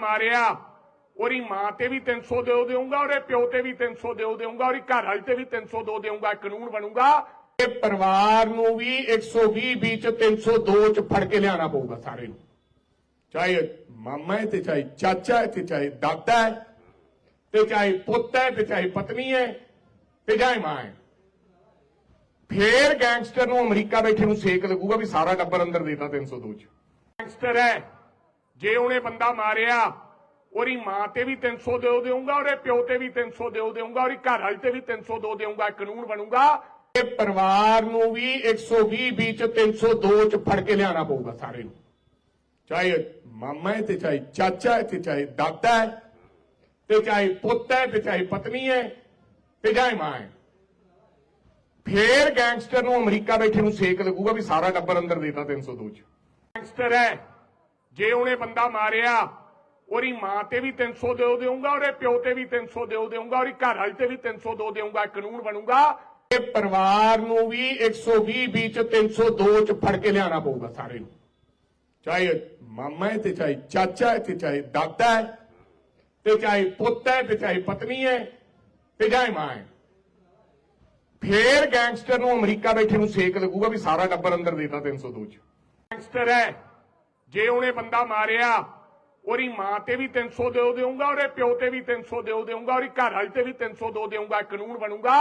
ਮਾਰਿਆ। ਉਹਦੀ ਮਾਂ ਤੇ ਵੀ 300 ਦਿਓ ਦੇਊਂਗਾ, ਉਹਦੇ ਪਿਓ ਤੇ ਵੀ 300 ਦਿਓ ਦੇਊਂਗਾ, ਉਹਦੀ ਘਰ ਵਾਲੀ ਤੇ ਵੀ 302 ਦੇਊਂਗਾ ਕਾਨੂੰਨ ਬਣੂਗਾ। ਇਹ ਪਰਿਵਾਰ ਨੂੰ ਵੀ 120 ਵਿੱਚ 302 ਚ ਫੜ ਕੇ ਲਿਆਣਾ ਪਊਗਾ ਸਾਰੇ ਨੂੰ। ਚਾਹੇ ਮਾਮਾ ਹੈ ਤੇ ਚਾਹੇ ਚਾਚਾ ਹੈ ਤੇ ਚਾਹੇ ਦਾਦਾ ਹੈ ਤੇ ਚਾਹੇ ਪੁੱਤ ਹੈ ਤੇ ਚਾਹੇ ਪਤਨੀ ਹੈ ਤੇ ਚਾਹੇ ਮਾਂ ਹੈ। ਫੇਰ ਗੈਂਗਸਟਰ ਨੂੰ ਅਮਰੀਕਾ ਬੈਠੇ ਨੂੰ ਸੇਕ ਲੱਗੂਗਾ ਵੀ ਸਾਰਾ ਟੱਬਰ ਅੰਦਰ ਦੇਤਾ 302 ਚ। ਗੈਂਗਸਟਰ ਹੈ। ਜੇ ਉਹਨੇ ਬੰਦਾ ਮਾਰਿਆ, ਉਹਦੀ ਮਾਂ ਤੇ ਵੀ 300 ਦਿਓ ਦੇਊਂਗਾ, ਉਹਦੇ ਪਿਓ ਤੇ ਵੀ 300 ਦਿਓ ਦੇਊਂਗਾ, ਉਹਦੀ ਘਰ ਵਾਲੀ ਤੇ ਵੀ 302 ਦੇਊਂਗਾ ਕਾਨੂੰਨ ਬਣੂਗਾ ਇਹ ਪਰਿਵਾਰ ਨੂੰ ਵੀ 120 ਵਿੱਚ 302 ਚ ਫੜ ਕੇ ਲਿਆਣਾ ਪਊਗਾ ਸਾਰੇ ਨੂੰ। ਚਾਹੇ ਮਾਮਾ ਹੈ ਤੇ ਚਾਹੇ ਚਾਚਾ ਹੈ ਤੇ ਚਾਹੇ ਦਾਦਾ ਹੈ, ਤੇ ਚਾਹੇ ਪੁੱਤ ਹੈ ਤੇ ਚਾਹੇ ਪਤਨੀ ਹੈ ਤੇ ਚਾਹੇ ਮਾਂ ਹੈ। ਫੇਰ ਗੈਂਗਸਟਰ ਨੂੰ ਅਮਰੀਕਾ ਬੈਠੇ ਨੂੰ ਸੇਕ ਲੱਗੂਗਾ ਵੀ ਸਾਰਾ ਟੱਬਰ ਅੰਦਰ ਦੇਤਾ 302 ਚ। ਗੈਂਗਸਟਰ ਹੈ। ਜੇ ਉਹਨੇ ਬੰਦਾ ਮਾਰਿਆ, ਉਹਦੀ ਮਾਂ ਤੇ ਵੀ 300 ਦਿਓ ਦੇਊਂਗਾ, ਉਹਦੇ ਪਿਓ ਤੇ ਵੀ 300 ਦਿਓ ਦੇਊਂਗਾ, ਉਹਦੀ ਘਰ ਵਾਲੀ ਤੇ ਵੀ 302 ਦੇਊਂਗਾ ਕਾਨੂੰਨ ਬਣੂਗਾ। ਇਹ ਪਰਿਵਾਰ ਨੂੰ ਵੀ 120 ਵਿੱਚ 302 ਚ ਫੜ ਕੇ ਲਿਆਣਾ ਪਊਗਾ ਸਾਰੇ ਨੂੰ। ਚਾਹੇ ਮਾਮਾ ਹੈ ਤੇ ਚਾਹੇ ਚਾਚਾ ਹੈ ਤੇ ਚਾਹੇ ਦਾਦਾ ਹੈ, ਤੇ ਚਾਹੇ ਪੁੱਤ ਹੈ ਤੇ ਚਾਹੇ ਪਤਨੀ ਹੈ ਤੇ ਚਾਹੇ ਮਾਂ ਹੈ। ਫੇਰ ਗੈਂਗਸਟਰ ਨੂੰ ਅਮਰੀਕਾ ਬੈਠੇ ਨੂੰ ਸੇਕ ਲੱਗੂਗਾ ਵੀ ਸਾਰਾ ਟੱਬਰ ਅੰਦਰ ਦੇਤਾ 302 ਚ। ਗੈਂਗਸਟਰ ਹੈ। ਜੇ ਉਹਨੇ ਬੰਦਾ ਮਾਰਿਆ, ਉਹਦੀ ਮਾਂ ਤੇ ਵੀ 300 ਦਿਓ ਦੇਊਂਗਾ, ਉਹਦੇ ਪਿਓ ਤੇ ਵੀ 300 ਦਿਓ ਦੇਊਂਗਾ, ਉਹਦੀ ਘਰ ਵਾਲੀ ਤੇ ਵੀ 302 ਦੇਊਂਗਾ ਕਾਨੂੰਨ ਬਣੂਗਾ।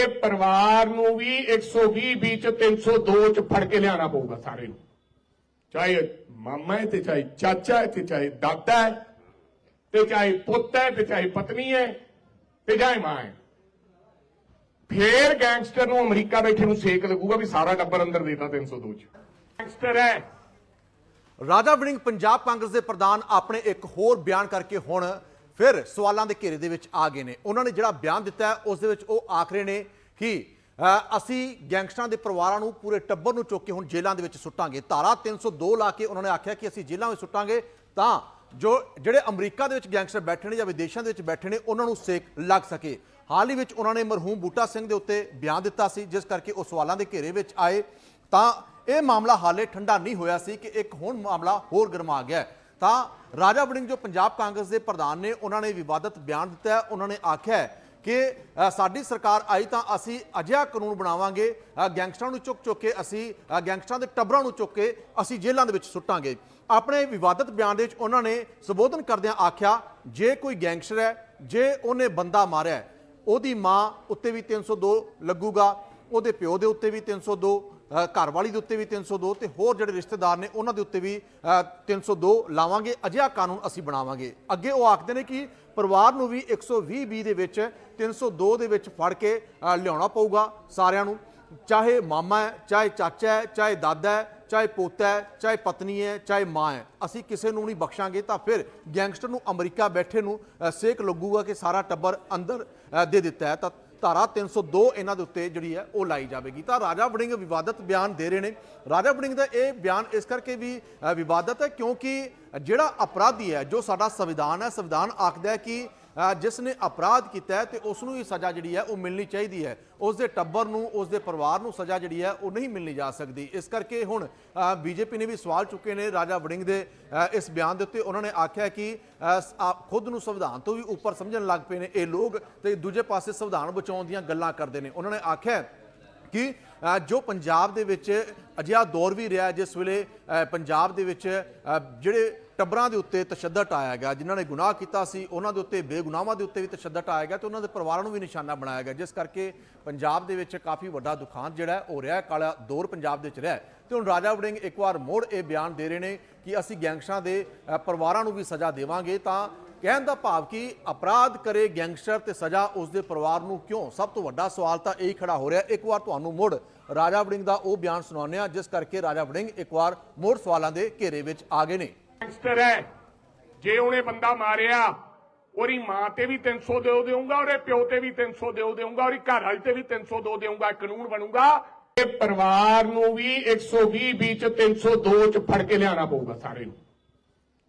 ਇਹ ਪਰਿਵਾਰ ਨੂੰ ਵੀ 120 ਵਿੱਚ 302 ਚ ਫੜ ਕੇ ਲਿਆਣਾ ਪਊਗਾ ਸਾਰੇ ਨੂੰ। ਚਾਹੇ ਮਾਮਾ ਹੈ ਤੇ ਚਾਹੇ ਚਾਚਾ ਹੈ ਤੇ ਚਾਹੇ ਦਾਦਾ ਹੈ, ਤੇ ਚਾਹੇ ਪੁੱਤ ਹੈ ਤੇ ਚਾਹੇ ਪਤਨੀ ਹੈ ਤੇ ਚਾਹੇ ਮਾਂ ਹੈ। ਫੇਰ ਗੈਂਗਸਟਰ ਨੂੰ ਅਮਰੀਕਾ ਬੈਠੇ ਨੂੰ ਸੇਕ ਲੱਗੂਗਾ ਵੀ ਸਾਰਾ ਟੱਬਰ ਅੰਦਰ ਦੇਤਾ 302 ਚ। ਗੈਂਗਸਟਰ ਹੈ। ਰਾਜਾ ਵੜਿੰਗ ਪੰਜਾਬ ਕਾਂਗਰਸ ਦੇ ਪ੍ਰਧਾਨ ਆਪਣੇ ਇੱਕ ਹੋਰ ਬਿਆਨ ਕਰਕੇ ਹੁਣ ਫਿਰ ਸਵਾਲਾਂ ਦੇ ਘੇਰੇ ਦੇ ਵਿੱਚ ਆ ਗਏ ਨੇ। ਉਹਨਾਂ ਨੇ ਜਿਹੜਾ ਬਿਆਨ ਦਿੱਤਾ ਹੈ, ਉਸ ਦੇ ਵਿੱਚ ਉਹ ਆਖ ਰਹੇ ਨੇ ਕਿ ਅਸੀਂ ਗੈਂਗਸਟਰਾਂ ਦੇ ਪਰਿਵਾਰਾਂ ਨੂੰ ਪੂਰੇ ਟੱਬਰ ਨੂੰ ਚੁੱਕ ਕੇ ਹੁਣ ਜੇਲ੍ਹਾਂ ਦੇ ਵਿੱਚ ਸੁੱਟਾਂਗੇ। ਧਾਰਾ 302 ਲਾ ਕੇ ਉਹਨਾਂ ਨੇ ਆਖਿਆ ਕਿ ਅਸੀਂ ਜੇਲ੍ਹਾਂ ਵਿੱਚ ਸੁੱਟਾਂਗੇ, ਤਾਂ ਜੋ ਜਿਹੜੇ ਅਮਰੀਕਾ ਦੇ ਵਿੱਚ ਗੈਂਗਸਟਰ ਬੈਠੇ ਨੇ ਜਾਂ ਵਿਦੇਸ਼ਾਂ ਦੇ ਵਿੱਚ ਬੈਠੇ ਨੇ, ਉਹਨਾਂ ਨੂੰ ਸੇਕ ਲੱਗ ਸਕੇ। ਹਾਲ ਹੀ ਵਿੱਚ ਉਹਨਾਂ ਨੇ ਮਰਹੂਮ ਬੂਟਾ ਸਿੰਘ ਦੇ ਉੱਤੇ ਬਿਆਨ ਦਿੱਤਾ ਸੀ, ਜਿਸ ਕਰਕੇ ਉਹ ਸਵਾਲਾਂ ਦੇ ਘੇਰੇ ਵਿੱਚ ਆਏ। ਤਾਂ ਇਹ ਮਾਮਲਾ ਹਾਲੇ ਠੰਡਾ ਨਹੀਂ ਹੋਇਆ ਸੀ ਕਿ ਇੱਕ ਹੁਣ ਮਾਮਲਾ ਹੋਰ ਗਰਮਾ ਗਿਆ ਤਾਂ ਰਾਜਾ ਵੜਿੰਗ ਜੋ ਪੰਜਾਬ ਕਾਂਗਰਸ ਦੇ ਪ੍ਰਧਾਨ ਨੇ ਉਹਨਾਂ ਨੇ ਵਿਵਾਦਤ ਬਿਆਨ ਦਿੱਤਾ ਹੈ। ਉਹਨਾਂ ਨੇ ਆਖਿਆ ਹੈ ਕਿ ਸਾਡੀ ਸਰਕਾਰ ਆਈ ਤਾਂ ਅਸੀਂ ਅਜਿਹਾ ਕਾਨੂੰਨ ਬਣਾਵਾਂਗੇ ਗੈਂਗਸਟਰਾਂ ਨੂੰ ਚੁੱਕ ਚੁੱਕ ਕੇ ਅਸੀਂ ਗੈਂਗਸਟਰਾਂ ਦੇ ਟੱਬਰਾਂ ਨੂੰ ਚੁੱਕ ਕੇ ਅਸੀਂ ਜੇਲ੍ਹਾਂ ਦੇ ਵਿੱਚ ਸੁੱਟਾਂਗੇ। ਆਪਣੇ ਵਿਵਾਦਤ ਬਿਆਨ ਦੇ ਵਿੱਚ ਉਹਨਾਂ ਨੇ ਸੰਬੋਧਨ ਕਰਦਿਆਂ ਆਖਿਆ ਜੇ ਕੋਈ ਗੈਂਗਸਟਰ ਹੈ ਜੇ ਉਹਨੇ ਬੰਦਾ ਮਾਰਿਆ ਉਹਦੀ ਮਾਂ ਉੱਤੇ ਵੀ 302 ਲੱਗੂਗਾ ਉਹਦੇ ਪਿਓ ਦੇ ਉੱਤੇ ਵੀ 302 ਅ, ਘਰ ਵਾਲੀ ਦੇ ਉੱਤੇ ਵੀ 302 ਤੇ ਹੋਰ ਜਿਹੜੇ ਰਿਸ਼ਤੇਦਾਰ ਨੇ ਉਹਨਾਂ ਦੇ ਉੱਤੇ ਵੀ ਅ, 302 ਲਾਵਾਂਗੇ। ਅਜਿਹਾ ਕਾਨੂੰਨ ਅਸੀਂ ਬਣਾਵਾਂਗੇ। ਅੱਗੇ ਉਹ ਆਖਦੇ ਨੇ ਕਿ ਪਰਿਵਾਰ ਨੂੰ ਵੀ 120 ਬੀ ਦੇ ਵਿੱਚ 302 ਦੇ ਵਿੱਚ ਫੜ ਕੇ ਲਿਆਉਣਾ ਪਊਗਾ ਸਾਰਿਆਂ ਨੂੰ। ਚਾਹੇ ਮਾਮਾ ਹੈ ਚਾਹੇ ਚਾਚਾ ਹੈ ਚਾਹੇ ਦਾਦਾ ਹੈ ਚਾਹੇ ਪੋਤਾ ਹੈ ਚਾਹੇ ਪਤਨੀ ਹੈ ਚਾਹੇ ਮਾਂ ਹੈ। ਅਸੀਂ ਕਿਸੇ ਨੂੰ ਨਹੀਂ ਬਖਸ਼ਾਂਗੇ ਤਾਂ ਫਿਰ ਗੈਂਗਸਟਰ ਨੂੰ ਅਮਰੀਕਾ ਬੈਠੇ ਨੂੰ ਸੇਕ ਲੱਗੂਗਾ ਕਿ ਸਾਰਾ ਟੱਬਰ ਅੰਦਰ ਦੇ ਦਿੱਤਾ ਹੈ। ਤਾਂ ਧਾਰਾ 302 ਇਹਨਾਂ ਦੇ ਉੱਤੇ ਜਿਹੜੀ ਹੈ ਉਹ ਲਾਈ ਜਾਵੇਗੀ। ਤਾਂ ਰਾਜਾ ਵੜਿੰਗ ਵਿਵਾਦਤ ਬਿਆਨ ਦੇ ਰਹੇ ਨੇ। ਰਾਜਾ ਵੜਿੰਗ ਦਾ ਇਹ ਬਿਆਨ ਇਸ ਕਰਕੇ ਵੀ ਵਿਵਾਦਤ ਹੈ ਕਿਉਂਕਿ ਜਿਹੜਾ ਅਪਰਾਧੀ ਹੈ, ਜੋ ਸਾਡਾ ਸੰਵਿਧਾਨ ਹੈ, ਸੰਵਿਧਾਨ ਆਖਦਾ ਹੈ ਕਿ ਜਿਸ ਨੇ ਅਪਰਾਧ ਕੀਤਾ ਹੈ ਤੇ ਉਸ ਨੂੰ ਹੀ ਸਜ਼ਾ ਜਿਹੜੀ ਹੈ ਉਹ ਮਿਲਣੀ ਚਾਹੀਦੀ ਹੈ। ਉਸ ਦੇ ਟੱਬਰ ਨੂੰ ਉਸ ਦੇ ਪਰਿਵਾਰ ਨੂੰ ਸਜ਼ਾ ਜਿਹੜੀ ਹੈ ਉਹ ਨਹੀਂ ਮਿਲਣੀ ਜਾ ਸਕਦੀ। ਇਸ ਕਰਕੇ ਹੁਣ ਬੀਜੇਪੀ ਨੇ ਵੀ ਸਵਾਲ ਚੁੱਕੇ ਨੇ ਰਾਜਾ ਵੜਿੰਗ ਦੇ ਇਸ ਬਿਆਨ ਦੇ ਉੱਤੇ। ਉਹਨਾਂ ਨੇ ਆਖਿਆ ਕਿ ਖੁਦ ਨੂੰ ਸੰਵਿਧਾਨ ਤੋਂ ਵੀ ਉੱਪਰ ਸਮਝਣ ਲੱਗ ਪਏ ਨੇ ਇਹ ਲੋਕ ਤੇ ਦੂਜੇ ਪਾਸੇ ਸੰਵਿਧਾਨ ਬਚਾਉਣ ਦੀਆਂ ਗੱਲਾਂ ਕਰਦੇ ਨੇ। ਉਹਨਾਂ ਨੇ ਆਖਿਆ ਕਿ ਜੋ ਪੰਜਾਬ ਦੇ ਵਿੱਚ ਅਜਿਹਾ ਦੌਰ ਵੀ ਰਿਹਾ ਜਿਸ ਵੇਲੇ ਪੰਜਾਬ ਦੇ ਵਿੱਚ ਜਿਹੜੇ ਟੱਬਰਾਂ ਦੇ ਉੱਤੇ ਤਸ਼ੱਦਦ ਆਇਆ ਗਿਆ, ਜਿਨ੍ਹਾਂ ਨੇ ਗੁਨਾਹ ਕੀਤਾ ਸੀ, ਉਹਨਾਂ ਦੇ ਉੱਤੇ ਬੇਗੁਨਾਹਾਂ ਦੇ ਉੱਤੇ ਵੀ ਤਸ਼ੱਦਦ ਆਇਆ ਗਿਆ ਤੇ ਉਹਨਾਂ ਦੇ ਪਰਿਵਾਰਾਂ ਨੂੰ ਵੀ ਨਿਸ਼ਾਨਾ ਬਣਾਇਆ ਗਿਆ, ਜਿਸ ਕਰਕੇ ਪੰਜਾਬ ਦੇ ਵਿੱਚ ਕਾਫੀ ਵੱਡਾ ਦੁਖਾਂਤ ਜਿਹੜਾ ਹੈ, ਉਹ ਰਿਹਾ, ਕਾਲਾ ਦੌਰ ਪੰਜਾਬ ਦੇ ਵਿੱਚ ਰਿਹਾ ਹੈ। ਤੇ ਹੁਣ ਰਾਜਾ ਵੜਿੰਗ ਇੱਕ ਵਾਰ ਮੋੜ ਇਹ ਬਿਆਨ ਦੇ ਰਹੇ ਨੇ ਕਿ ਅਸੀਂ ਗੈਂਗਸਟਰਾਂ ਦੇ ਪਰਿਵਾਰਾਂ ਨੂੰ ਵੀ ਸਜ਼ਾ ਦੇਵਾਂਗੇ, ਤਾਂ ਕਹਿਣ ਦਾ ਭਾਵ ਕਿ ਅਪਰਾਧ ਕਰੇ ਗੈਂਗਸਟਰ ਤੇ ਸਜ਼ਾ ਉਸ ਦੇ ਪਰਿਵਾਰ ਨੂੰ ਕਿਉਂ? ਸਭ ਤੋਂ ਵੱਡਾ ਸਵਾਲ ਤਾਂ ਇਹੀ ਖੜਾ ਹੋ ਰਿਹਾ। ਇੱਕ ਵਾਰ ਤੁਹਾਨੂੰ ਮੁੜ ਰਾਜਾ ਵੜਿੰਗ ਦਾ ਉਹ ਬਿਆਨ ਸੁਣਾਉਂਦੇ ਆ ਜਿਸ ਕਰਕੇ ਰਾਜਾ ਵੜਿੰਗ ਇੱਕ ਵਾਰ ਮੁੜ ਸਵਾਲਾਂ ਦੇ ਘੇਰੇ ਵਿੱਚ ਆ ਗਏ ਨੇ। ਗੈਂਗਸਟਰ ਹੈ। ਜੇ ਉਹਨੇ ਬੰਦਾ ਮਾਰਿਆ, ਉਹਦੀ ਮਾਂ ਤੇ ਵੀ 300 ਦਿਓ ਦੇਊਂਗਾ, ਉਹਦੇ ਪਿਓ ਤੇ ਵੀ 300 ਦਿਓ ਦੇਊਂਗਾ, ਉਹਦੀ ਘਰ ਵਾਲੀ ਤੇ ਵੀ 302 ਦੇਊਂਗਾ ਕਾਨੂੰਨ ਬਣੂਗਾ, ਇਹ ਪਰਿਵਾਰ ਨੂੰ ਵੀ 120 ਵਿੱਚ 302 ਚ ਫੜ ਕੇ ਲਿਆਣਾ ਪਊਗਾ ਸਾਰੇ ਨੂੰ।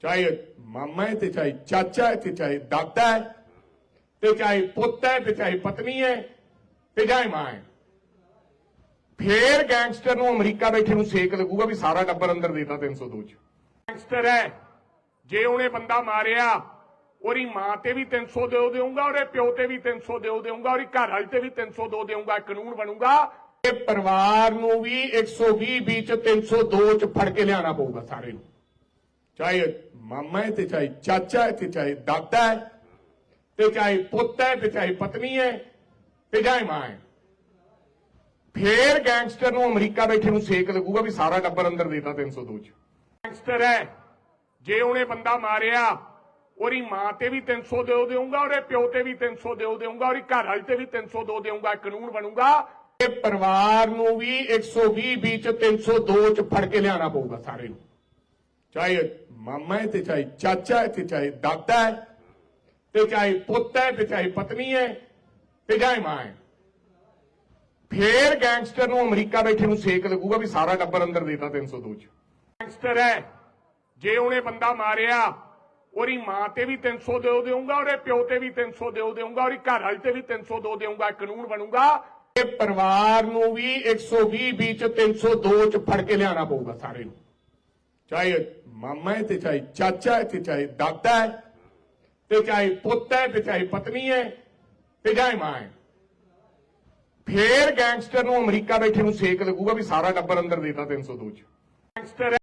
ਚਾਹੇ ਮਾਮਾ ਹੈ ਤੇ ਚਾਹੇ ਚਾਚਾ ਹੈ ਤੇ ਚਾਹੇ ਦਾਦਾ ਹੈ ਤੇ ਚਾਹੇ ਪੁੱਤ ਹੈ ਤੇ ਚਾਹੇ ਪਤਨੀ ਹੈ ਤੇ ਚਾਹੇ ਮਾਂ ਹੈ। ਫੇਰ ਗੈਂਗਸਟਰ ਨੂੰ ਅਮਰੀਕਾ ਬੈਠੇ ਨੂੰ ਸੇਕ ਲੱਗੂਗਾ ਵੀ ਸਾਰਾ ਟੱਬਰ ਅੰਦਰ ਦੇਤਾ 302 ਚ। ਗੈਂਗਸਟਰ ਹੈ, ਜੇ ਉਹਨੇ ਬੰਦਾ ਮਾਰਿਆ, ਉਹਦੀ ਮਾਂ ਤੇ ਵੀ 300 ਦਿਓ ਦੇਊਂਗਾ, ਉਹਦੇ ਪਿਓ ਤੇ ਵੀ 300 ਦਿਓ ਦੇਊਂਗਾ, ਉਹਦੀ ਘਰ ਵਾਲੀ ਤੇ ਵੀ 300 ਦੋ ਦੇਊਂਗਾ ਕਾਨੂੰਨ ਬਣੂਗਾ। ਇਹ ਪਰਿਵਾਰ ਨੂੰ ਵੀ 120 ਵਿੱਚ 302 ਚ ਫੜ ਕੇ ਲਿਆਣਾ ਪਊਗਾ ਸਾਰੇ ਨੂੰ। ਚਾਹੇ ਮਾਮਾ ਹੈ ਤੇ ਚਾਹੇ ਚਾਚਾ ਹੈ ਤੇ ਚਾਹੇ ਦਾਦਾ ਹੈ ਤੇ ਚਾਹੇ ਪੁੱਤ ਹੈ ਤੇ ਚਾਹੇ ਪਤਨੀ ਹੈ ਤੇ ਚਾਹੇ ਮਾਂ ਹੈ। ਫੇਰ ਗੈਂਗਸਟਰ ਨੂੰ ਅਮਰੀਕਾ ਬੈਠੇ ਨੂੰ ਸੇਕ ਲੱਗੂਗਾ ਵੀ ਸਾਰਾ ਟੱਬਰ ਅੰਦਰ ਦੇਤਾ 302 ਚ। ਗੈਂਗਸਟਰ ਹੈ, ਜੇ ਉਹਨੇ ਬੰਦਾ ਮਾਰਿਆ, ਉਹਦੀ ਮਾਂ ਤੇ ਵੀ 300 ਦਿਓ ਦੇਊਂਗਾ, ਉਹਦੇ ਪਿਓ ਤੇ ਵੀ 300 ਦਿਓ ਦੇਊਂਗਾ, ਉਹਦੀ ਘਰ ਵਾਲੀ ਤੇ ਵੀ 302 ਦੇਊਂਗਾ ਕਾਨੂੰਨ ਬਣੂਗਾ। ਇਹ ਪਰਿਵਾਰ ਨੂੰ ਵੀ 120 ਵਿੱਚ 302 ਚ ਫੜ ਕੇ ਲਿਆਣਾ ਪਊਗਾ ਸਾਰੇ ਨੂੰ। ਚਾਹੇ ਮਾਮਾ ਹੈ ਤੇ ਚਾਹੇ ਚਾਚਾ ਹੈ ਤੇ ਚਾਹੇ ਦਾਦਾ ਹੈ ਤੇ ਚਾਹੇ ਪੁੱਤ ਹੈ ਤੇ ਚਾਹੇ ਪਤਨੀ ਹੈ ਤੇ ਚਾਹੇ ਮਾਂ ਹੈ। ਫੇਰ ਗੈਂਗਸਟਰ ਨੂੰ ਅਮਰੀਕਾ ਬੈਠੇ ਨੂੰ ਸੇਕ ਲੱਗੂਗਾ ਵੀ ਸਾਰਾ ਟੱਬਰ ਅੰਦਰ ਦੇਤਾ 302 ਚ। ਗੈਂਗਸਟਰ ਹੈ, ਜੇ ਉਹਨੇ ਬੰਦਾ ਮਾਰਿਆ, ਉਹਦੀ ਮਾਂ ਤੇ ਵੀ 300 ਦਿਓ ਦੇਊਂਗਾ, ਉਹਦੇ ਪਿਓ ਤੇ ਵੀ 300 ਦਿਓ ਦੇਊਂਗਾ, ਉਹਦੀ ਘਰ ਵਾਲੀ ਤੇ ਵੀ 302 ਦੇਊਂਗਾ ਇਹ ਕਾਨੂੰਨ ਬਣੂਗਾ। ਇਹ ਪਰਿਵਾਰ ਨੂੰ ਵੀ 120 ਵਿੱਚ 302 ਚ ਫੜ ਕੇ ਲਿਆਣਾ ਪਊਗਾ ਸਾਰੇ ਨੂੰ। ਚਾਹੇ ਮਾਮਾ ਹੈ ਤੇ ਚਾਹੇ ਚਾਚਾ ਹੈ ਤੇ ਚਾਹੇ ਦਾਦਾ ਹੈ ਤੇ ਚਾਹੇ ਪੁੱਤ ਹੈ ਤੇ ਚਾਹੇ ਪਤਨੀ ਹੈ ਤੇ ਚਾਹੇ ਮਾਂ ਹੈ। ਫੇਰ ਗੈਂਗਸਟਰ ਨੂੰ ਅਮਰੀਕਾ ਬੈਠੇ ਨੂੰ ਸੇਕ ਲੱਗੂਗਾ ਵੀ ਸਾਰਾ ਟੱਬਰ ਅੰਦਰ ਦੇਤਾ 302 ਚ। ਗੈਂਗਸਟਰ